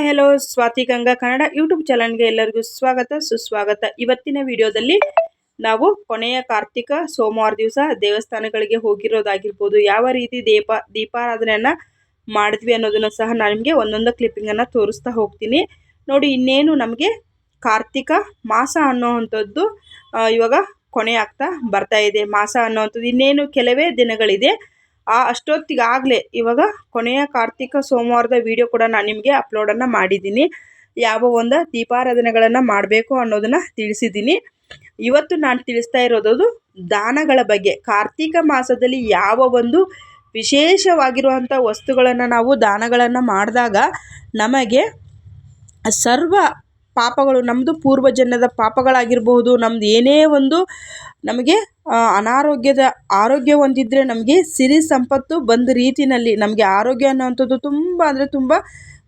Hi hello, Swathi Ganga Kannada YouTube ಚಾನಲ್ಗೆ ಎಲ್ಲರಿಗೂ ಸ್ವಾಗತ, ಸುಸ್ವಾಗತ. ಇವತ್ತಿನ ವಿಡಿಯೋದಲ್ಲಿ ನಾವು ಕೊನೆಯ ಕಾರ್ತಿಕ ಸೋಮವಾರ ದಿವಸ ದೇವಸ್ಥಾನಗಳಿಗೆ ಹೋಗಿರೋದಾಗಿರ್ಬೋದು, ಯಾವ ರೀತಿ ದೀಪ, ದೀಪಾರಾಧನೆಯನ್ನು ಮಾಡಿದ್ವಿ ಅನ್ನೋದನ್ನು ಸಹ ನಾನು ನಿಮಗೆ ಒಂದೊಂದು ಕ್ಲಿಪ್ಪಿಂಗನ್ನು ತೋರಿಸ್ತಾ ಹೋಗ್ತೀನಿ. ನೋಡಿ, ಇನ್ನೇನು ನಮಗೆ ಕಾರ್ತಿಕ ಮಾಸ ಅನ್ನೋವಂಥದ್ದು ಅಂಥದ್ದು ಇವಾಗ ಕೊನೆ ಆಗ್ತಾ ಬರ್ತಾ ಇದೆ ಮಾಸ ಅನ್ನೋವಂಥದ್ದು. ಇನ್ನೇನು ಕೆಲವೇ ದಿನಗಳಿದೆ ಆ ಅಷ್ಟೊತ್ತಿಗಾಗಲೇ ಇವಾಗ ಕೊನೆಯ ಕಾರ್ತಿಕ ಸೋಮವಾರದ ವಿಡಿಯೋ ಕೂಡ ನಾನು ನಿಮಗೆ ಅಪ್ಲೋಡನ್ನು ಮಾಡಿದ್ದೀನಿ. ಯಾವ ಒಂದು ದೀಪಾರಾಧನೆಗಳನ್ನು ಮಾಡಬೇಕು ಅನ್ನೋದನ್ನು ತಿಳಿಸಿದ್ದೀನಿ. ಇವತ್ತು ನಾನು ತಿಳಿಸ್ತಾ ಇರೋದು ದಾನಗಳ ಬಗ್ಗೆ. ಕಾರ್ತಿಕ ಮಾಸದಲ್ಲಿ ಯಾವ ಒಂದು ವಿಶೇಷವಾಗಿರುವಂಥ ವಸ್ತುಗಳನ್ನು ನಾವು ದಾನಗಳನ್ನು ಮಾಡಿದಾಗ ನಮಗೆ ಸರ್ವ ಪಾಪಗಳು ನಮ್ಮದು ಪೂರ್ವಜನ್ಮದ ಪಾಪಗಳಾಗಿರಬಹುದು, ನಮ್ದು ಏನೇ ಒಂದು ನಮಗೆ ಅನಾರೋಗ್ಯದ ಆರೋಗ್ಯ ಹೊಂದಿದ್ರೆ ನಮಗೆ ಸಿರಿ ಸಂಪತ್ತು ಬಂದ ರೀತಿಯಲ್ಲಿ ನಮಗೆ ಆರೋಗ್ಯ ಅನ್ನುವಂಥದ್ದು ತುಂಬ ಅಂದರೆ ತುಂಬ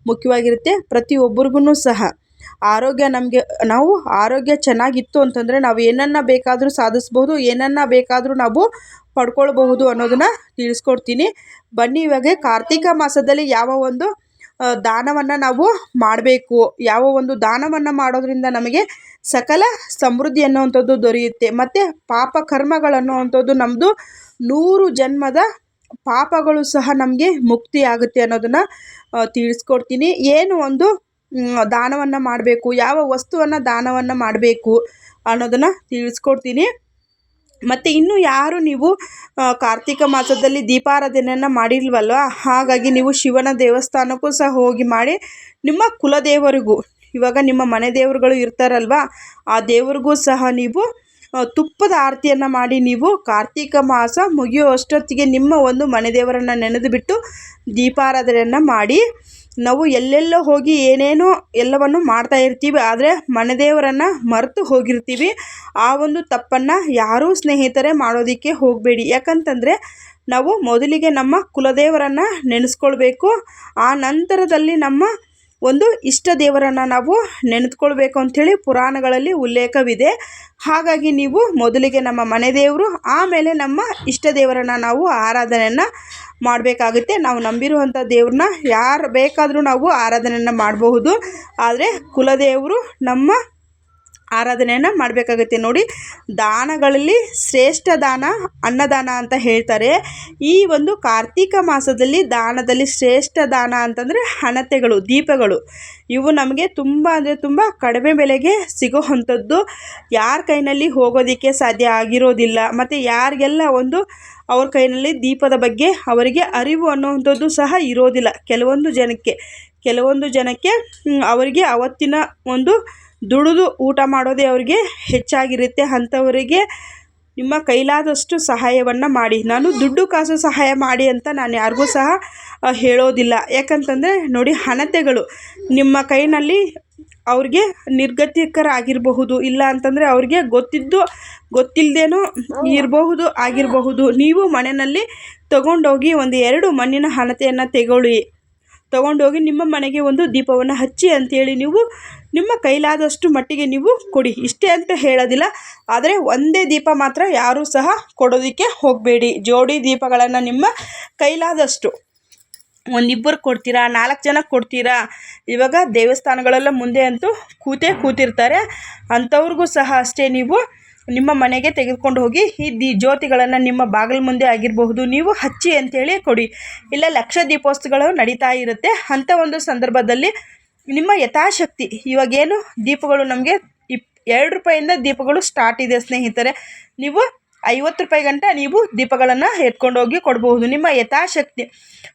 ಮುಖ್ಯವಾಗಿರುತ್ತೆ. ಪ್ರತಿಯೊಬ್ಬರಿಗೂ ಸಹ. ಆರೋಗ್ಯ ನಮಗೆ, ನಾವು ಆರೋಗ್ಯ ಚೆನ್ನಾಗಿತ್ತು ಅಂತಂದರೆ ನಾವು ಏನನ್ನು ಬೇಕಾದರೂ ಸಾಧಿಸ್ಬೋದು ಏನನ್ನು ಬೇಕಾದರೂ ನಾವು ಪಡ್ಕೊಳ್ಬಹುದು ಅನ್ನೋದನ್ನು ತಿಳಿಸ್ಕೊಡ್ತೀನಿ. ಬನ್ನಿ ಇವಾಗ ಕಾರ್ತಿಕ ಮಾಸದಲ್ಲಿ ಯಾವ ಒಂದು ದಾನವನ್ನು ನಾವು ಮಾಡಬೇಕು. ಯಾವ ಒಂದು ದಾನವನ್ನು ಮಾಡೋದ್ರಿಂದ ನಮಗೆ ಸಕಲ ಸಮೃದ್ಧಿ ಅನ್ನುವಂಥದ್ದು ದೊರೆಯುತ್ತೆ. ಮತ್ತು ಪಾಪ ಕರ್ಮಗಳನ್ನುವಂಥದ್ದು ನಮ್ಮದು ನೂರು ಜನ್ಮದ ಪಾಪಗಳು ಸಹ ನಮಗೆ ಮುಕ್ತಿ ಆಗುತ್ತೆ ಅನ್ನೋದನ್ನು ತಿಳಿಸ್ಕೊಡ್ತೀನಿ. ಏನು ಒಂದು ದಾನವನ್ನು ಮಾಡಬೇಕು, ಯಾವ ವಸ್ತುವನ್ನು ದಾನವನ್ನು ಮಾಡಬೇಕು ಅನ್ನೋದನ್ನು ತಿಳಿಸ್ಕೊಡ್ತೀನಿ. ಮತ್ತು ಇನ್ನು ಯಾರು ನೀವು ಕಾರ್ತಿಕ ಮಾಸದಲ್ಲಿ ದೀಪಾರಾಧನೆಯನ್ನು ಮಾಡಿಲ್ವಲ್ವ? ಹಾಗಾಗಿ ನೀವು ಶಿವನ ದೇವಸ್ಥಾನಕ್ಕೂ ಸಹ ಹೋಗಿ ಮಾಡಿ ನಿಮ್ಮ ಕುಲದೇವರಿಗೂ, ಇವಾಗ ನಿಮ್ಮ ಮನೆ ದೇವರುಗಳು ಇರ್ತಾರಲ್ವ, ಆ ದೇವರಿಗೂ ಸಹ ನೀವು ತುಪ್ಪದ ಆರತಿಯನ್ನು ಮಾಡಿ ನೀವು ಕಾರ್ತಿಕ ಮಾಸ ಮುಗಿಯುವಷ್ಟೊತ್ತಿಗೆ ನಿಮ್ಮ ಒಂದು ಮನೆ ದೇವರನ್ನು ನೆನೆದು ಬಿಟ್ಟು ದೀಪಾರಾಧನೆಯನ್ನು ಮಾಡಿ ನಾವು ಎಲ್ಲೆಲ್ಲೋ ಹೋಗಿ ಏನೇನೋ ಎಲ್ಲವನ್ನು ಮಾಡ್ತಾ ಇರ್ತೀವಿ, ಆದರೆ ಮನೆದೇವರನ್ನು ಮರೆತು ಹೋಗಿರ್ತೀವಿ. ಆ ಒಂದು ತಪ್ಪನ್ನು ಯಾರೂ ಸ್ನೇಹಿತರೆ ಮಾಡೋದಕ್ಕೆ ಹೋಗಬೇಡಿ. ಯಾಕಂತಂದರೆ ನಾವು ಮೊದಲಿಗೆ ನಮ್ಮ ಕುಲದೇವರನ್ನು ನೆನೆಸ್ಕೊಳ್ಬೇಕು. ಆ ನಂತರದಲ್ಲಿ ನಮ್ಮ ಒಂದು ಇಷ್ಟ ದೇವರನ್ನು ನಾವು ನೆನೆದುಕೊಳ್ಬೇಕು ಅಂಥೇಳಿ ಪುರಾಣಗಳಲ್ಲಿ ಉಲ್ಲೇಖವಿದೆ. ಹಾಗಾಗಿ ನೀವು ಮೊದಲಿಗೆ ನಮ್ಮ ಮನೆ ದೇವರು ಆಮೇಲೆ ನಮ್ಮ ಇಷ್ಟ ದೇವರನ್ನು ನಾವು ಆರಾಧನೆಯನ್ನು ಮಾಡಬೇಕಾಗುತ್ತೆ. ನಾವು ನಂಬಿರುವಂಥ ದೇವ್ರನ್ನ ಯಾರು ಬೇಕಾದರೂ ನಾವು ಆರಾಧನೆಯನ್ನು ಮಾಡಬಹುದು. ಆದರೆ ಕುಲದೇವರು ನಮ್ಮ ಆರಾಧನೆಯನ್ನು ಮಾಡಬೇಕಾಗುತ್ತೆ. ನೋಡಿ, ದಾನಗಳಲ್ಲಿ ಶ್ರೇಷ್ಠ ದಾನ ಅನ್ನದಾನ ಅಂತ ಹೇಳ್ತಾರೆ. ಈ ಒಂದು ಕಾರ್ತಿಕ ಮಾಸದಲ್ಲಿ ದಾನದಲ್ಲಿ ಶ್ರೇಷ್ಠ ದಾನ ಅಂತಂದರೆ ಹಣತೆಗಳು, ದೀಪಗಳು. ಇವು ನಮಗೆ ತುಂಬ ಅಂದರೆ ತುಂಬ ಕಡಿಮೆ ಬೆಲೆಗೆ ಸಿಗೋವಂಥದ್ದು ಯಾರ ಕೈನಲ್ಲಿ ಹೋಗೋದಕ್ಕೆ ಸಾಧ್ಯ ಆಗಿರೋದಿಲ್ಲ. ಮತ್ತು ಯಾರಿಗೆಲ್ಲ ಒಂದು ಅವ್ರ ಕೈನಲ್ಲಿ ದೀಪದ ಬಗ್ಗೆ ಅವರಿಗೆ ಅರಿವು ಅನ್ನೋವಂಥದ್ದು ಸಹ ಇರೋದಿಲ್ಲ. ಕೆಲವೊಂದು ಜನಕ್ಕೆ ಕೆಲವೊಂದು ಜನಕ್ಕೆ ಅವರಿಗೆ ಅವತ್ತಿನ ಒಂದು ದುಡಿದು ಊಟ ಮಾಡೋದೇ ಅವರಿಗೆ ಹೆಚ್ಚಾಗಿರುತ್ತೆ. ಅಂಥವರಿಗೆ ನಿಮ್ಮ ಕೈಲಾದಷ್ಟು ಸಹಾಯವನ್ನು ಮಾಡಿ. ನಾನು ದುಡ್ಡು ಕಾಸು ಸಹಾಯ ಮಾಡಿ ಅಂತ ನಾನು ಯಾರಿಗೂ ಸಹ ಹೇಳೋದಿಲ್ಲ. ಯಾಕಂತಂದರೆ ನೋಡಿ ಹಣತೆಗಳು. ನಿಮ್ಮ ಕೈನಲ್ಲಿ ಅವ್ರಿಗೆ ನಿರ್ಗತಿಕರಾಗಿರಬಹುದು, ಇಲ್ಲ ಅಂತಂದರೆ ಅವ್ರಿಗೆ ಗೊತ್ತಿದ್ದು ಗೊತ್ತಿಲ್ಲದೇನೋ ಇರಬಹುದು, ಆಗಿರಬಹುದು. ನೀವು ಮನೆಯಲ್ಲಿ ತಗೊಂಡೋಗಿ ಒಂದು ಎರಡು ಮಣ್ಣಿನ ಹಣತೆಯನ್ನು ತೆಗೊಳ್ಳಿ. ತಗೊಂಡೋಗಿ ನಿಮ್ಮ ಮನೆಗೆ ಒಂದು ದೀಪವನ್ನು ಹಚ್ಚಿ ಅಂತೇಳಿ ನೀವು ನಿಮ್ಮ ಕೈಲಾದಷ್ಟು ಮಟ್ಟಿಗೆ ನೀವು ಕೊಡಿ. ಇಷ್ಟೇ ಅಂತ ಹೇಳೋದಿಲ್ಲ. ಆದರೆ ಒಂದೇ ದೀಪ ಮಾತ್ರ ಯಾರೂ ಸಹ ಕೊಡೋದಕ್ಕೆ ಹೋಗಬೇಡಿ. ಜೋಡಿ ದೀಪಗಳನ್ನು ನಿಮ್ಮ ಕೈಲಾದಷ್ಟು ಒಂದಿಬ್ಬರು ಕೊಡ್ತೀರಾ, ನಾಲ್ಕು ಜನ ಕೊಡ್ತೀರಾ? ಇವಾಗ ದೇವಸ್ಥಾನಗಳೆಲ್ಲ ಮುಂದೆ ಅಂತೂ ಕೂತೇ ಕೂತಿರ್ತಾರೆ. ಅಂಥವ್ರಿಗೂ ಸಹ ಅಷ್ಟೇ ನೀವು ನಿಮ್ಮ ಮನೆಗೆ ತೆಗೆದುಕೊಂಡು ಹೋಗಿ ಈ ದಿ ಜ್ಯೋತಿಗಳನ್ನು ನಿಮ್ಮ ಬಾಗಿಲ ಮುಂದೆ ಆಗಿರಬಹುದು. ನೀವು ಹಚ್ಚಿ ಅಂತೇಳಿ ಕೊಡಿ. ಇಲ್ಲ ಲಕ್ಷ ದೀಪೋತ್ಸವಗಳು ನಡೀತಾ ಇರುತ್ತೆ. ಅಂಥ ಒಂದು ಸಂದರ್ಭದಲ್ಲಿ ನಿಮ್ಮ ಯಥಾಶಕ್ತಿ. ಇವಾಗೇನು ದೀಪಗಳು ನಮಗೆ ಇಪ್, ಎರಡು ರೂಪಾಯಿಂದ ದೀಪಗಳು ಸ್ಟಾರ್ಟ್ ಇದೆ ಸ್ನೇಹಿತರೆ. ನೀವು ಐವತ್ತು ರೂಪಾಯಿ ಗಂಟ ನೀವು ದೀಪಗಳನ್ನು ಎತ್ಕೊಂಡೋಗಿ ಕೊಡಬಹುದು. ನಿಮ್ಮ ಯಥಾಶಕ್ತಿ.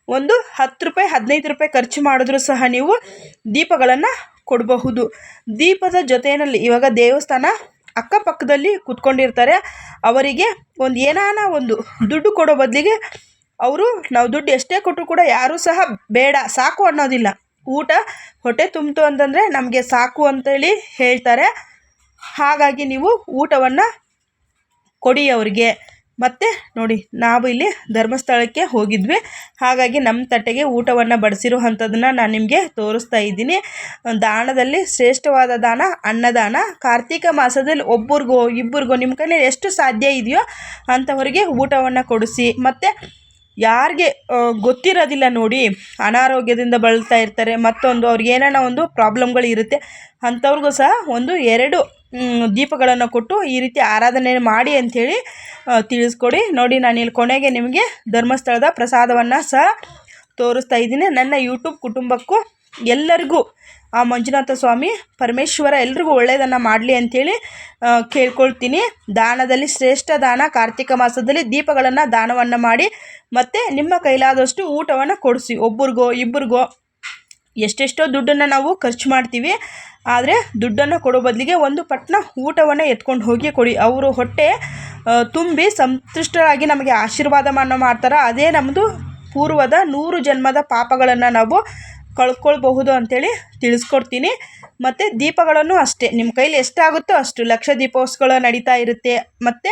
ಒಂದು ಹತ್ತು ರೂಪಾಯಿ, ಹದಿನೈದು ರೂಪಾಯಿ ಖರ್ಚು ಮಾಡಿದ್ರೂ ಸಹ ನೀವು ದೀಪಗಳನ್ನು ಕೊಡಬಹುದು. ದೀಪದ ಜೊತೆಯಲ್ಲಿ ಇವಾಗ ದೇವಸ್ಥಾನ ಅಕ್ಕಪಕ್ಕದಲ್ಲಿ ಕೂತ್ಕೊಂಡಿರ್ತಾರೆ. ಅವರಿಗೆ ಒಂದು ಏನಾನ ಒಂದು ದುಡ್ಡು ಕೊಡೋ ಬದಲಿಗೆ ಅವರು ನಾವು ದುಡ್ಡು ಎಷ್ಟೇ ಕೊಟ್ಟರು ಕೂಡ ಯಾರೂ ಸಹ ಬೇಡ, ಸಾಕು ಅನ್ನೋದಿಲ್ಲ. ಊಟ ಹೊಟ್ಟೆ ತುಂಬಿತು ಅಂತಂದರೆ ನಮಗೆ ಸಾಕು ಅಂತೇಳಿ ಹೇಳ್ತಾರೆ. ಹಾಗಾಗಿ ನೀವು ಊಟವನ್ನು ಕೊಡಿ ಅವರಿಗೆ. ಮತ್ತು ನೋಡಿ, ನಾವು ಇಲ್ಲಿ ಧರ್ಮಸ್ಥಳಕ್ಕೆ ಹೋಗಿದ್ವಿ. ಹಾಗಾಗಿ ನಮ್ಮ ತಟ್ಟೆಗೆ ಊಟವನ್ನು ಬಡಿಸಿರೋ ನಾನು ನಿಮಗೆ ತೋರಿಸ್ತಾ ಇದ್ದೀನಿ. ದಾನದಲ್ಲಿ ಶ್ರೇಷ್ಠವಾದ ದಾನ ಅನ್ನದಾನ. ಕಾರ್ತಿಕ ಮಾಸದಲ್ಲಿ ಒಬ್ಬರಿಗೋ ಇಬ್ಬರಿಗೋ ನಿಮ್ಮ ಕೈಯಲ್ಲಿ ಎಷ್ಟು ಸಾಧ್ಯ ಇದೆಯೋ ಅಂಥವರಿಗೆ ಊಟವನ್ನು ಕೊಡಿಸಿ. ಮತ್ತು ಯಾರಿಗೆ ಗೊತ್ತಿರೋದಿಲ್ಲ ನೋಡಿ, ಅನಾರೋಗ್ಯದಿಂದ ಬಳಲ್ತಾ ಇರ್ತಾರೆ, ಮತ್ತೊಂದು ಅವ್ರಿಗೆ ಏನಾನ ಒಂದು ಪ್ರಾಬ್ಲಮ್ಗಳು ಇರುತ್ತೆ, ಅಂಥವ್ರಿಗೂ ಸಹ ಒಂದು ಎರಡು ದೀಪಗಳನ್ನು ಕೊಟ್ಟು ಈ ರೀತಿ ಆರಾಧನೆ ಮಾಡಿ ಅಂಥೇಳಿ ತಿಳಿಸ್ಕೊಡಿ. ನೋಡಿ, ನಾನು ಇಲ್ಲಿ ಕೊನೆಗೆ ನಿಮಗೆ ಧರ್ಮಸ್ಥಳದ ಪ್ರಸಾದವನ್ನು ಸಹ ತೋರಿಸ್ತಾ ಇದ್ದೀನಿ. ನನ್ನ ಯೂಟ್ಯೂಬ್ ಕುಟುಂಬಕ್ಕೂ ಎಲ್ಲರಿಗೂ ಆ ಮಂಜುನಾಥ ಸ್ವಾಮಿ, ಪರಮೇಶ್ವರ ಎಲ್ರಿಗೂ ಒಳ್ಳೆಯದನ್ನು ಮಾಡಲಿ ಅಂಥೇಳಿ ಕೇಳ್ಕೊಳ್ತೀನಿ. ದಾನದಲ್ಲಿ ಶ್ರೇಷ್ಠ ದಾನ, ಕಾರ್ತಿಕ ಮಾಸದಲ್ಲಿ ದೀಪಗಳನ್ನು ದಾನವನ್ನು ಮಾಡಿ, ಮತ್ತು ನಿಮ್ಮ ಕೈಲಾದಷ್ಟು ಊಟವನ್ನು ಕೊಡಿಸಿ ಒಬ್ಬರಿಗೋ ಇಬ್ಬರಿಗೋ ಎಷ್ಟೆಷ್ಟೋ ದುಡ್ಡನ್ನು ನಾವು ಖರ್ಚು ಮಾಡ್ತೀವಿ, ಆದರೆ ದುಡ್ಡನ್ನು ಕೊಡೋ ಬದಲಿಗೆ ಒಂದು ಪಟ್ನ ಊಟವನ್ನು ಎತ್ಕೊಂಡು ಹೋಗಿ ಕೊಡಿ. ಅವರು ಹೊಟ್ಟೆ ತುಂಬಿ ಸಂತುಷ್ಟರಾಗಿ ನಮಗೆ ಆಶೀರ್ವಾದವನ್ನು ಮಾಡ್ತಾರೆ. ಅದೇ ನಮ್ಮದು ಪೂರ್ವದ ನೂರು ಜನ್ಮದ ಪಾಪಗಳನ್ನು ನಾವು ಕಳ್ಕೊಳ್ಬಹುದು ಅಂಥೇಳಿ ತಿಳಿಸ್ಕೊಡ್ತೀನಿ. ಮತ್ತು ದೀಪಗಳನ್ನು ಅಷ್ಟೇ. ನಿಮ್ಮ ಕೈಲಿ ಎಷ್ಟಾಗುತ್ತೋ ಅಷ್ಟು ಲಕ್ಷ ದೀಪೋತ್ಸವಗಳು ನಡೀತಾ ಇರುತ್ತೆ. ಮತ್ತು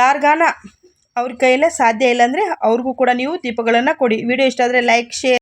ಯಾರಿಗಾನ ಅವ್ರ ಕೈಯಲ್ಲೇ ಸಾಧ್ಯ ಇಲ್ಲ ಅಂದರೆ ಅವ್ರಿಗೂ ಕೂಡ ನೀವು ದೀಪಗಳನ್ನು ಕೊಡಿ. ವಿಡಿಯೋ ಇಷ್ಟ ಆದರೆ ಲೈಕ್ ಶೇರ್